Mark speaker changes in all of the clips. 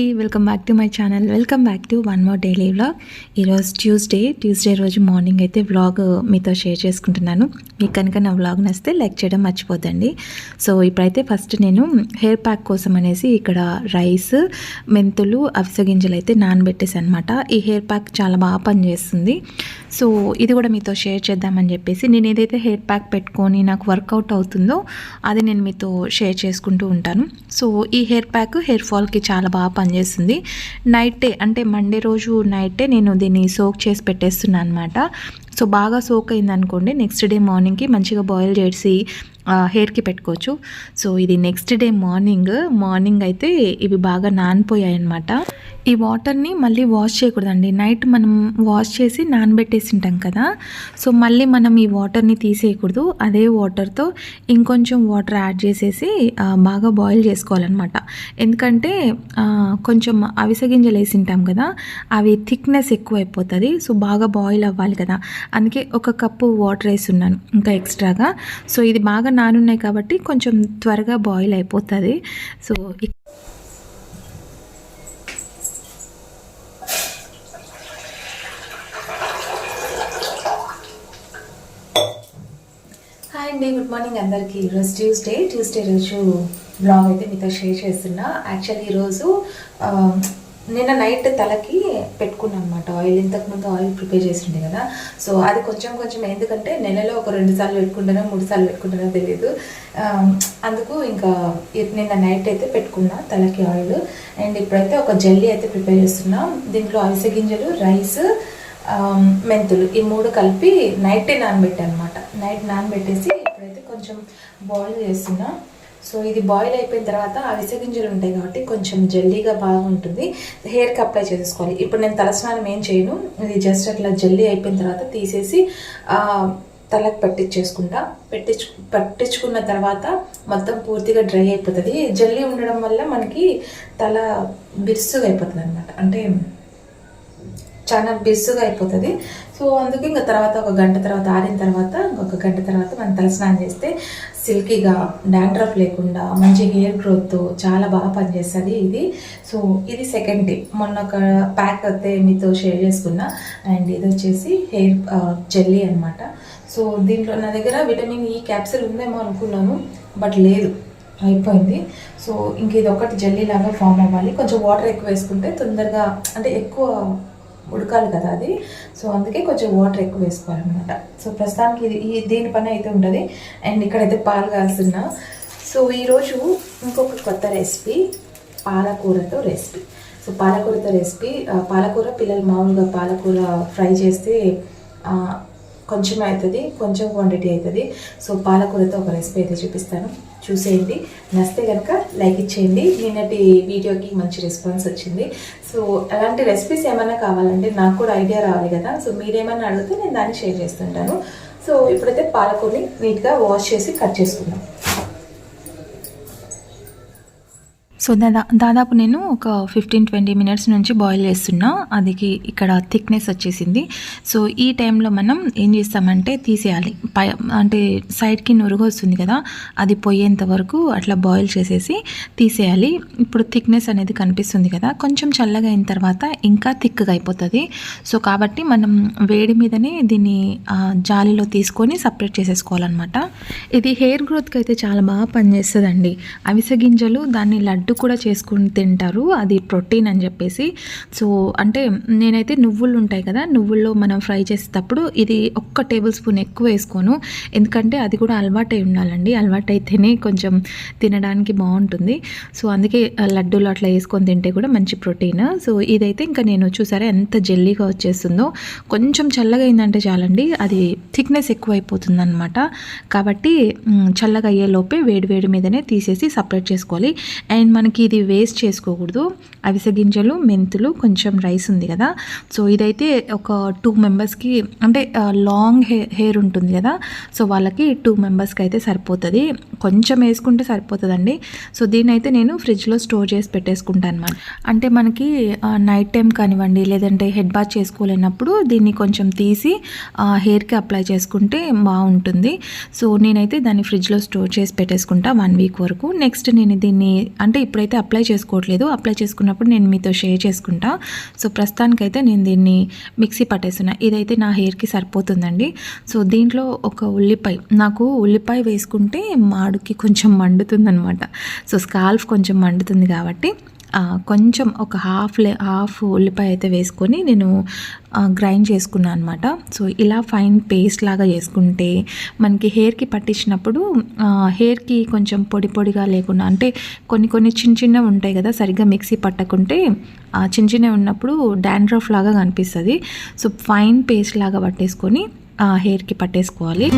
Speaker 1: అండి. Welcome back to my channel welcome back to one more daily vlog ఈరోజు Tuesday Tuesday రోజు morning అయితే vlog uh, మీతో share చేసుకుంటున్నాను. మీకు కనుక నా వ్లాగ్ నచ్చితే లైక్ చేయడం మర్చిపోద్దండి. సో ఇప్పుడైతే ఫస్ట్ నేను హెయిర్ ప్యాక్ కోసం అనేసి ఇక్కడ రైస్ మెంతులు అవిసె గింజలు అయితే నానబెట్టేసి అనమాట ఈ హెయిర్ ప్యాక్ చాలా బాగా పనిచేస్తుంది. సో ఇది కూడా మీతో షేర్ చేద్దామని చెప్పేసి నేను ఏదైతే హెయిర్ ప్యాక్ పెట్టుకొని నాకు వర్కౌట్ అవుతుందో అది నేను మీతో షేర్ చేసుకుంటూ ఉంటాను. సో ఈ హెయిర్ ప్యాక్ హెయిర్ ఫాల్కి చాలా బాగా పనిచేస్తుంది నైటే అంటే మండే రోజు నైటే నేను దీన్ని సోక్ చేసి పెట్టేస్తున్నాను అనమాట సో బాగా సోక్ అయింది అనుకోండి నెక్స్ట్ డే మార్నింగ్కి మంచిగా బాయిల్ చేసి హెయిర్కి పెట్టుకోవచ్చు. సో ఇది నెక్స్ట్ డే మార్నింగ్ మార్నింగ్ అయితే ఇవి బాగా నానిపోయాయి అనమాట ఈ వాటర్ని మళ్ళీ వాష్ చేయకూడదండి. నైట్ మనం వాష్ చేసి నానబెట్టేసి ఉంటాం కదా. సో మళ్ళీ మనం ఈ వాటర్ని తీసేయకూడదు. అదే వాటర్తో ఇంకొంచెం వాటర్ యాడ్ చేసేసి బాగా బాయిల్ చేసుకోవాలన్నమాట. ఎందుకంటే కొంచెం అవిసె గింజలు వేసి ఉంటాం కదా అవి థిక్నెస్ ఎక్కువ అయిపోతుంది సో బాగా బాయిల్ అవ్వాలి కదా. అందుకే ఒక కప్పు వాటర్ వేస్తున్నాను ఇంకా ఎక్స్ట్రాగా. సో ఇది బాగా నానున్నాయి కాబట్టి కొంచెం త్వరగా బాయిల్ అయిపోతుంది. సో అండి గుడ్ మార్నింగ్ అందరికీ. ఈరోజు ట్యూస్డే ట్యూస్డే రోజు బ్లాగ్ అయితే మీతో షేర్ చేస్తున్నా. యాక్చువల్లీ ఈరోజు నిన్న నైట్ తలకి పెట్టుకున్నాను అనమాట ఆయిల్ ఇంతకుముందు ఆయిల్ ప్రిపేర్ చేసిండే కదా. సో అది కొంచెం కొంచెం ఎందుకంటే నెలలో ఒక రెండు సార్లు పెట్టుకుంటానో మూడు సార్లు పెట్టుకుంటానో తెలియదు. అందుకు ఇంకా నిన్న నైట్ అయితే పెట్టుకున్నా తలకి ఆయిల్ అండ్ ఇప్పుడైతే ఒక జల్లీ అయితే ప్రిపేర్ చేస్తున్నా. దీంట్లో అవిసె గింజలు రైస్ మెంతులు ఈ మూడు కలిపి నైటే నానబెట్టాను అనమాట నైట్ నానబెట్టేసి ఇప్పుడైతే కొంచెం బాయిల్ చేస్తున్నా. సో ఇది బాయిల్ అయిపోయిన తర్వాత అవిసె గింజలు ఉంటాయి కాబట్టి కొంచెం జల్లీగా బాగుంటుంది హెయిర్కి అప్లై చేసుకోవాలి ఇప్పుడు నేను తలస్నానం ఏం చేయను. ఇది జస్ట్ అట్లా జల్లీ అయిపోయిన తర్వాత తీసేసి తలకు పట్టించేసుకుంటా పెట్టించు పట్టించుకున్న తర్వాత మొత్తం పూర్తిగా డ్రై అయిపోతుంది. జల్లీ ఉండడం వల్ల మనకి తల బిరుసుగా అయిపోతుంది అనమాట అంటే చాలా బిస్సుగా అయిపోతుంది. సో అందుకే ఇంకా తర్వాత ఒక గంట తర్వాత ఆరిన తర్వాత ఇంకొక గంట తర్వాత మనం తలస్నానం చేస్తే సిల్కీగా డాండ్రఫ్ లేకుండా మంచి హెయిర్ గ్రోత్ చాలా బాగా పనిచేస్తుంది ఇది. సో ఇది సెకండ్ టిప్ మొన్న ఒక ప్యాక్ అయితే మీతో షేర్ చేసుకున్నా. అండ్ ఇది వచ్చేసి హెయిర్ జెల్లీ అనమాట సో దీంట్లో నా దగ్గర విటమిన్ ఈ క్యాప్సిల్ ఉందేమో అనుకున్నాను బట్ లేదు. అయిపోయింది. సో ఇంక ఇది ఒకటి జల్లీ లాగా ఫామ్ అవ్వాలి. కొంచెం వాటర్ ఎక్కువ వేసుకుంటే తొందరగా అంటే ఎక్కువ ఉడకాలి కదా అది. సో అందుకే కొంచెం వాటర్ ఎక్కువ వేసుకోవాలన్నమాట. సో ప్రస్తుతానికి ఇది ఈ దీని పని అయితే ఉంటుంది అండ్ ఇక్కడైతే పాలు కాస్తున్నా సో ఈరోజు ఇంకొక కొత్త రెసిపీ పాలకూరతో రెసిపీ. సో పాలకూరతో రెసిపీ పాలకూర పిల్లలు మామూలుగా పాలకూర ఫ్రై చేస్తే కొంచెం అవుతుంది కొంచెం క్వాంటిటీ అవుతుంది. సో పాలకూరతో ఒక రెసిపీ అయితే చూపిస్తాను. చూసేయండి. నచ్చితే కనుక లైక్ ఇచ్చేయండి. నిన్నటి వీడియోకి మంచి రెస్పాన్స్ వచ్చింది. సో అలాంటి రెసిపీస్ ఏమైనా కావాలంటే నాకు కూడా ఐడియా రావాలి కదా. సో మీరేమైనా అడిగితే నేను దాన్ని షేర్ చేస్తుంటాను. సో ఇప్పుడైతే పాలకూరని నీట్గా వాష్ చేసి కట్ చేసుకుందాం. సో దాదా దాదాపు నేను ఒక ఫిఫ్టీన్ ట్వంటీ మినిట్స్ నుంచి బాయిల్ చేస్తున్నా. అది ఇక్కడ థిక్నెస్ వచ్చేసింది. సో ఈ టైంలో మనం ఏం చేస్తామంటే తీసేయాలి. పై అంటే సైడ్కి నురుగు వస్తుంది కదా అది పోయేంత వరకు అట్లా బాయిల్ చేసేసి తీసేయాలి. ఇప్పుడు థిక్నెస్ అనేది కనిపిస్తుంది కదా కొంచెం చల్లగా అయిన తర్వాత ఇంకా థిక్గా అయిపోతుంది. సో కాబట్టి మనం వేడి మీదనే దీన్ని జాలిలో తీసుకొని సపరేట్ చేసేసుకోవాలన్నమాట. ఇది హెయిర్ గ్రోత్కి అయితే చాలా బాగా పనిచేస్తుందండి. అవిసె గింజలు దాన్ని లడ్డు కూడా చేసుకుని తింటారు. అది ప్రోటీన్ అని చెప్పేసి. సో అంటే నేనైతే నువ్వులు ఉంటాయి కదా నువ్వుల్లో మనం ఫ్రై చేసేటప్పుడు ఇది ఒక్క టేబుల్ స్పూన్ ఎక్కువ వేసుకోను. ఎందుకంటే అది కూడా అలవాటై ఉండాలండి. అలవాటైతేనే కొంచెం తినడానికి బాగుంటుంది. సో అందుకే లడ్డూలు అట్లా వేసుకొని తింటే కూడా మంచి ప్రోటీన్. సో ఇదైతే ఇంకా నేను చూసారా ఎంత జెల్లీగా వచ్చేస్తుందో. కొంచెం చల్లగా అయిందంటే చాలండి. అది థిక్నెస్ ఎక్కువ అయిపోతుంది అనమాట కాబట్టి చల్లగా అయ్యేలోపే వేడి వేడి మీదనే తీసేసి సపరేట్ చేసుకోవాలి. అండ్ మనకి ఇది వేస్ట్ చేసుకోకూడదు. అవిసె గింజలు మెంతులు కొంచెం రైస్ ఉంది కదా. సో ఇదైతే ఒక టూ మెంబర్స్కి అంటే లాంగ్ హెయిర్ హెయిర్ ఉంటుంది కదా. సో వాళ్ళకి టూ మెంబర్స్కి అయితే సరిపోతుంది. కొంచెం వేసుకుంటే సరిపోతుందండి. సో దీని అయితే నేను ఫ్రిడ్జ్లో స్టోర్ చేసి పెట్టేసుకుంటాను అనమాట అంటే మనకి నైట్ టైం కానివ్వండి లేదంటే హెడ్ బాత్ చేసుకోలేనప్పుడు దీన్ని కొంచెం తీసి హెయిర్కి అప్లై చేసుకుంటే బాగుంటుంది. సో నేనైతే దాన్ని ఫ్రిడ్జ్లో స్టోర్ చేసి పెట్టేసుకుంటా వన్ వీక్ వరకు. నెక్స్ట్ నేను దీన్ని అంటే ఇప్పుడైతే అప్లై చేసుకోవట్లేదు. అప్లై చేసుకున్నప్పుడు నేను మీతో షేర్ చేసుకుంటా. సో ప్రస్తుతానికైతే నేను దీన్ని మిక్సీ పట్టేస్తున్నా. ఇదైతే నా హెయిర్కి సరిపోతుందండి. సో దీంట్లో ఒక ఉల్లిపాయ. నాకు ఉల్లిపాయ వేసుకుంటే మాడుకి కొంచెం మండుతుందనమాట సో స్కాల్ఫ్ కొంచెం మండుతుంది కాబట్టి కొంచెం ఒక హాఫ్ లే హాఫ్ ఉల్లిపాయ అయితే వేసుకొని నేను గ్రైండ్ చేసుకున్నాను అనమాట సో ఇలా ఫైన్ పేస్ట్ లాగా చేసుకుంటే మనకి హెయిర్కి పట్టించినప్పుడు హెయిర్కి కొంచెం పొడి పొడిగా లేకుండా అంటే కొన్ని కొన్ని చిన్న చిన్నవి ఉంటాయి కదా సరిగ్గా మిక్సీ పట్టకుంటే చిన్న చిన్నవి ఉన్నప్పుడు డాండ్రఫ్ లాగా కనిపిస్తుంది. సో ఫైన్ పేస్ట్ లాగా పట్టేసుకొని హెయిర్కి పట్టేసుకోవాలి.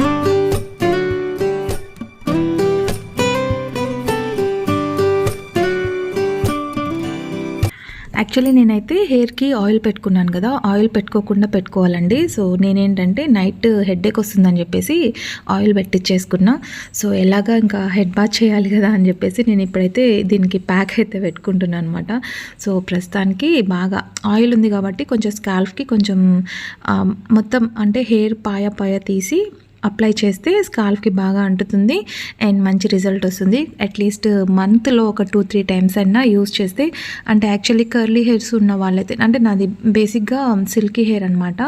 Speaker 1: యాక్చువల్లీ నేనైతే హెయిర్కి ఆయిల్ పెట్టుకున్నాను కదా ఆయిల్ పెట్టుకోకుండా పెట్టుకోవాలండి. సో నేనేంటంటే నైట్ హెడ్ఏక్ వస్తుందని చెప్పేసి ఆయిల్ పెట్టించేసుకున్నా సో ఎలాగా ఇంకా హెడ్ బాత్ చేయాలి కదా అని చెప్పేసి నేను ఇప్పుడైతే దీనికి ప్యాక్ అయితే పెట్టుకుంటున్నాను అనమాట సో ప్రస్తుతానికి బాగా ఆయిల్ ఉంది కాబట్టి కొంచెం స్కాల్ఫ్కి కొంచెం మొత్తం అంటే హెయిర్ పాయ పాయ తీసి అప్లై చేస్తే స్కాల్ఫ్కి బాగా అంటుతుంది అండ్ మంచి రిజల్ట్ వస్తుంది. అట్లీస్ట్ మంత్లో ఒక టూ త్రీ టైమ్స్ అయినా యూస్ చేస్తే అంటే యాక్చువల్లీ కర్లీ హెయిర్స్ ఉన్న వాళ్ళైతే అంటే నాది బేసిక్గా సిల్కీ హెయిర్ అనమాట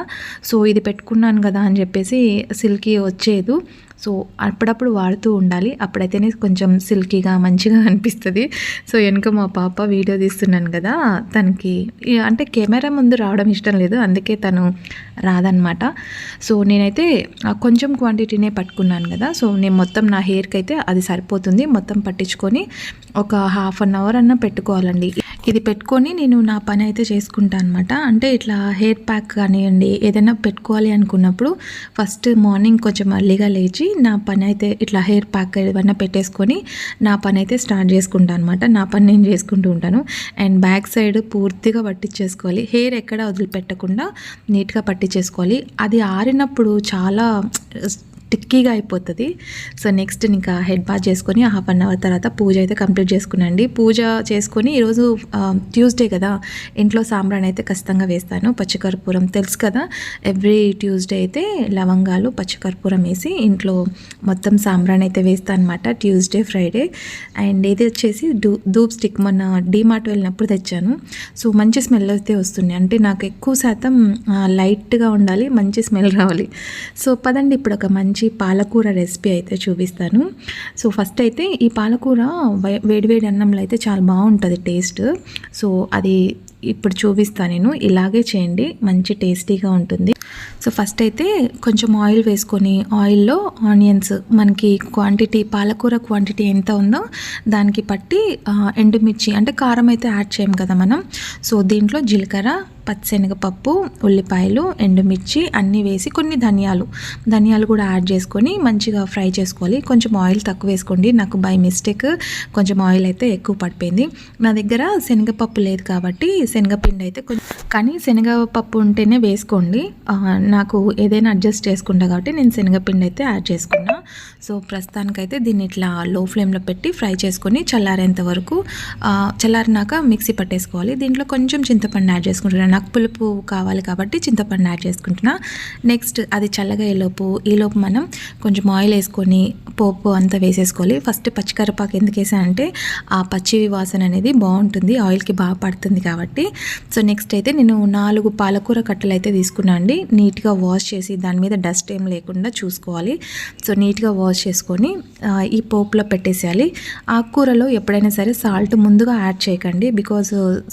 Speaker 1: సో ఇది పెట్టుకున్నాను కదా అని చెప్పేసి సిల్కీ వచ్చేదు. సో అప్పుడప్పుడు వాడుతూ ఉండాలి. అప్పుడైతేనే కొంచెం సిల్కీగా మంచిగా అనిపిస్తుంది. సో వెనుక మా పాప వీడియో తీస్తున్నాను కదా తనకి అంటే కెమెరా ముందు రావడం ఇష్టం లేదు. అందుకే తను రాదనమాట సో నేనైతే కొంచెం క్వాంటిటీనే పట్టుకున్నాను కదా. సో నేను మొత్తం నా హెయిర్కి అయితే అది సరిపోతుంది. మొత్తం పట్టించుకొని ఒక హాఫ్ అన్ అవర్ అన్న పెట్టుకోవాలండి. ఇది పెట్టుకొని నేను నా పని అయితే చేసుకుంటాను అనమాట అంటే ఇట్లా హెయిర్ ప్యాక్ కానివ్వండి ఏదైనా పెట్టుకోవాలి అనుకున్నప్పుడు ఫస్ట్ మార్నింగ్ కొంచెం అర్లీగా లేచి నా పని అయితే ఇట్లా హెయిర్ ప్యాక్ ఏదైనా పెట్టేసుకొని నా పని అయితే స్టార్ట్ చేసుకుంటాను అనమాట నా పని నేను చేసుకుంటూ ఉంటాను. అండ్ బ్యాక్ సైడ్ పూర్తిగా పట్టించేసుకోవాలి. హెయిర్ ఎక్కడ వదిలిపెట్టకుండా నీట్గా పట్టించేసుకోవాలి. అది ఆరినప్పుడు చాలా స్టిక్కీగా అయిపోతుంది. సో నెక్స్ట్ ఇంకా హెడ్ బాత్ చేసుకొని హాఫ్ అన్ అవర్ తర్వాత పూజ అయితే కంప్లీట్ చేసుకున్నాండి పూజ చేసుకొని ఈరోజు ట్యూస్డే కదా ఇంట్లో సాంబ్రాన్ అయితే ఖచ్చితంగా వేస్తాను పచ్చికర్పూరం. తెలుసు కదా ఎవ్రీ ట్యూస్డే అయితే లవంగాలు పచ్చికర్పూరం వేసి ఇంట్లో మొత్తం సాంబ్రాన్ అయితే వేస్తాను అనమాట ట్యూస్డే ఫ్రైడే అండ్ ఇది వచ్చేసి డూ ధూప్ స్టిక్. మొన్న డీమార్ట్ వెళ్ళినప్పుడు తెచ్చాను. సో మంచి స్మెల్ అయితే వస్తుంది అంటే నాకు ఎక్కువ శాతం లైట్గా ఉండాలి మంచి స్మెల్ రావాలి. సో పదండి ఇప్పుడు ఒక మంచి పాలకూర రెసిపీ అయితే చూపిస్తాను. సో ఫస్ట్ అయితే ఈ పాలకూర వే- వేడివేడి అన్నంలో అయితే చాలా బాగుంటుంది టేస్ట్. సో అది ఇప్పుడు చూపిస్తాను నేను. ఇలాగే చేయండి. మంచి టేస్టీగా ఉంటుంది. సో ఫస్ట్ అయితే కొంచెం ఆయిల్ వేసుకొని ఆయిల్లో ఆనియన్స్ మనకి క్వాంటిటీ పాలకూర క్వాంటిటీ ఎంత ఉందో దానికి పట్టి ఎండుమిర్చి అంటే కారం అయితే యాడ్ చేయం కదా మనం. సో దీంట్లో జీలకర్ర పచ్చిశనగపప్పు ఉల్లిపాయలు ఎండుమిర్చి అన్నీ వేసి కొన్ని ధనియాలు. ధనియాలు కూడా యాడ్ చేసుకొని మంచిగా ఫ్రై చేసుకోవాలి. కొంచెం ఆయిల్ తక్కువ వేసుకోండి. నాకు బై మిస్టేక్ కొంచెం ఆయిల్ అయితే ఎక్కువ పడిపోయింది. నా దగ్గర శనగపప్పు లేదు కాబట్టి శనగపిండి అయితే కొంచెం కానీ శనగపప్పు ఉంటేనే వేసుకోండి. నాకు ఏదైనా అడ్జస్ట్ చేసుకుంటా కాబట్టి నేను శనగపిండి అయితే యాడ్ చేసుకున్నా. సో ప్రస్తుతానికైతే దీన్ని ఇట్లా లో ఫ్లేమ్లో పెట్టి ఫ్రై చేసుకొని చల్లారేంత వరకు చల్లారినాక మిక్సీ పట్టేసుకోవాలి. దీంట్లో కొంచెం చింతపండు యాడ్ చేసుకుంటున్నాను నాకు పులుపు కావాలి కాబట్టి చింతపండు యాడ్ చేసుకుంటున్నా. నెక్స్ట్ అది చల్లగా ఈలోపు ఈలోపు మనం కొంచెం ఆయిల్ వేసుకొని పోపు అంతా వేసేసుకోవాలి. ఫస్ట్ పచ్చికరపాకు ఎందుకు వేసానంటే ఆ పచ్చి వాసన అనేది బాగుంటుంది ఆయిల్కి బాగా పడుతుంది కాబట్టి. సో నెక్స్ట్ అయితే నేను నాలుగు పాలకూర కట్టలు అయితే తీసుకున్నాను అండి. నీట్గా వాష్ చేసి దాని మీద డస్ట్ ఏం లేకుండా చూసుకోవాలి. సో నీట్గా వాష్ చేసుకొని ఈ పోపులో పెట్టేసేయాలి. ఆకుకూరలో ఎప్పుడైనా సరే సాల్ట్ ముందుగా యాడ్ చేయకండి. బికాజ్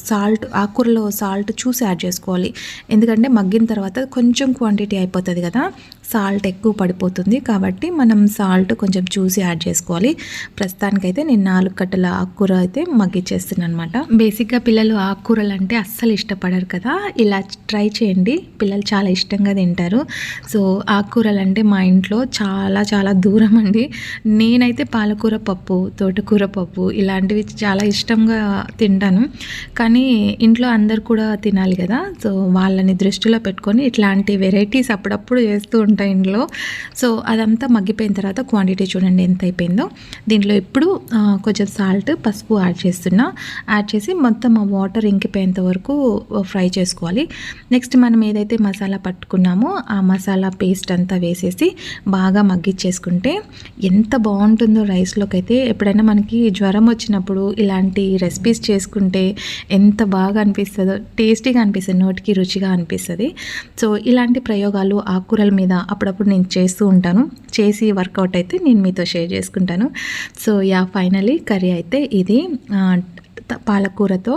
Speaker 1: సాల్ట్ ఆకుకూరలో సాల్ట్ చూసి యాడ్ చేసుకోవాలి. ఎందుకంటే మగ్గిన తర్వాత కొంచెం క్వాంటిటీ అయిపోతుంది కదా సాల్ట్ ఎక్కువ పడిపోతుంది కాబట్టి మనం సాల్ట్ కొంచెం చూసి యాడ్ చేసుకోవాలి. ప్రస్తుతానికైతే నేను నాలుగు కట్టల ఆకుకూర అయితే మగ్గిచ్చేస్తున్నాను అనమాట బేసిక్గా పిల్లలు ఆకుకూరలు అంటే అస్సలు ఇష్టపడరు కదా ఇలా ట్రై చేయండి. పిల్లలు చాలా ఇష్టంగా తింటారు. సో ఆకుకూరలు అంటే మా ఇంట్లో చాలా చాలా దూరం అండి. నేనైతే పాలకూర పప్పు తోటకూర పప్పు ఇలాంటివి చాలా ఇష్టంగా తింటాను. కానీ ఇంట్లో అందరు కూడా తినాలి కదా. సో వాళ్ళని దృష్టిలో పెట్టుకొని ఇట్లాంటి వెరైటీస్ అప్పుడప్పుడు చేస్తూ
Speaker 2: ఉంటాయి ఇంట్లో సో అదంతా మగ్గిపోయిన తర్వాత క్వాంటిటీ చూడండి ఎంత అయిపోయిందో. దీంట్లో ఇప్పుడు కొంచెం సాల్ట్ పసుపు యాడ్ చేస్తున్నా. యాడ్ చేసి మొత్తం ఆ వాటర్ ఇంకిపోయేంత వరకు ఫ్రై చేసుకోవాలి. నెక్స్ట్ మనం ఏదైతే మసాలా పట్టుకున్నామో ఆ మసాలా పేస్ట్ అంతా వేసేసి బాగా మగ్గిచ్చేసుకుంటే ఎంత బాగుంటుందో రైస్లోకి అయితే ఎప్పుడైనా మనకి జ్వరం వచ్చినప్పుడు ఇలాంటి రెసిపీస్ చేసుకుంటే ఎంత బాగా అనిపిస్తుందో టేస్టీగా అనిపిస్తుంది నోటికి రుచిగా అనిపిస్తుంది. సో ఇలాంటి ప్రయోగాలు ఆకుకూరల మీద అప్పుడప్పుడు నేను చేస్తూ ఉంటాను. చేసి వర్కౌట్ అయితే నేను మీతో షేర్ చేసుకుంటాను. సో యా ఫైనలీ కర్రీ అయితే ఇది. పాలకూరతో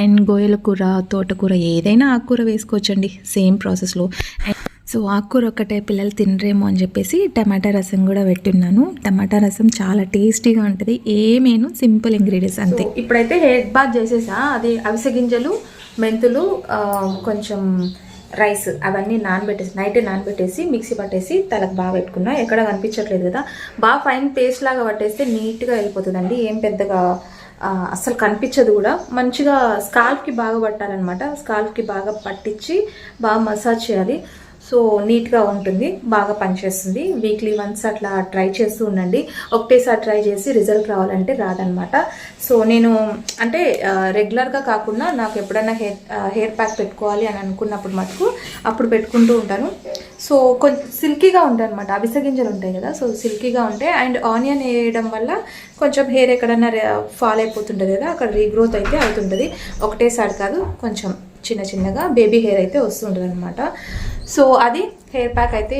Speaker 2: అండ్ గోయల కూర తోటకూర ఏదైనా ఆకుకూర వేసుకోవచ్చండి సేమ్ ప్రాసెస్లో. సో ఆకుకూర ఒక్కటే పిల్లలు తినరేమో అని చెప్పేసి టమాటా రసం కూడా పెట్టున్నాను. టమాటా రసం చాలా టేస్టీగా ఉంటుంది ఏమేను సింపుల్ ఇంగ్రీడియంట్స్ అంతే.
Speaker 1: ఇప్పుడైతే హెడ్ బాత్ చేసేసా అది అవిసె గింజలు మెంతులు కొంచెం రైస్ అవన్నీ నానబెట్టేసి నైట్ నానబెట్టేసి మిక్సీ పట్టేసి తలకు బాగా పెట్టుకున్నా. ఎక్కడ కనిపించట్లేదు కదా. బాగా ఫైన్ పేస్ట్ లాగా పట్టేస్తే నీట్గా వెళ్ళిపోతుందండి. ఏం పెద్దగా అస్సలు కనిపించదు కూడా. మంచిగా స్కాల్ఫ్కి బాగా పట్టాలన్నమాట. స్కాల్ఫ్కి బాగా పట్టించి బాగా మసాజ్ చేయాలి. సో నీట్గా ఉంటుంది బాగా పనిచేస్తుంది. వీక్లీ వన్స్ అట్లా ట్రై చేస్తూ ఉండండి. ఒకటేసారి ట్రై చేసి రిజల్ట్ రావాలంటే రాదనమాట. సో నేను అంటే రెగ్యులర్గా కాకుండా నాకు ఎప్పుడైనా హెయిర్ హెయిర్ ప్యాక్ పెట్టుకోవాలి అని అనుకున్నప్పుడు మటుకు అప్పుడు పెట్టుకుంటూ ఉంటాను. సో కొంచెం సిల్కీగా ఉంటాయి అనమాట అవిసగింజలు ఉంటాయి కదా సో సిల్కీగా ఉంటాయి. అండ్ ఆనియన్ వేయడం వల్ల కొంచెం హెయిర్ ఎక్కడన్నా ఫాల్ అయిపోతుంటుంది కదా అక్కడ రీగ్రోత్ అయితే అవుతుంటుంది. ఒకటేసారి కాదు కొంచెం చిన్న చిన్నగా బేబీ హెయిర్ అయితే వస్తుంటుంది అనమాట సో అది హెయిర్ ప్యాక్ అయితే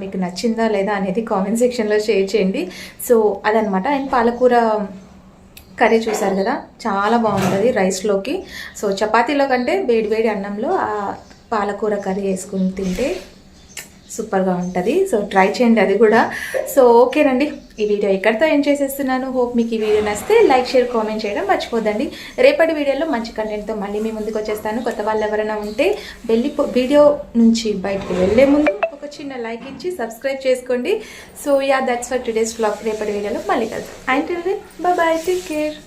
Speaker 1: మీకు నచ్చిందా లేదా అనేది కామెంట్ సెక్షన్లో షేర్ చేయండి. సో అదనమాట. అండ్ పాలకూర కర్రీ చూసారు కదా చాలా బాగుంటుంది రైస్లోకి. సో చపాతీలో కంటే వేడి వేడి అన్నంలో ఆ పాలకూర కర్రీ వేసుకుని తింటే సూపర్గా ఉంటుంది. సో ట్రై చేయండి అది కూడా. సో ఓకేనండి. ఈ వీడియో ఇక్కడితో ఏం చేసేస్తున్నాను. హోప్ మీకు ఈ వీడియో నచ్చితే లైక్ షేర్ కామెంట్ చేయడం మర్చిపోద్దండి. రేపటి వీడియోలో మంచి కంటెంట్తో మళ్ళీ మీ ముందుకు వచ్చేస్తాను. కొత్త వాళ్ళు ఎవరైనా ఉంటే వెళ్ళి వీడియో నుంచి బయటకు వెళ్ళే ముందు ఒక చిన్న లైక్ ఇచ్చి సబ్స్క్రైబ్ చేసుకోండి. So ya that's for today's blog రేపటి వీడియోలో మళ్ళీ కలుద్దాం. And bye take care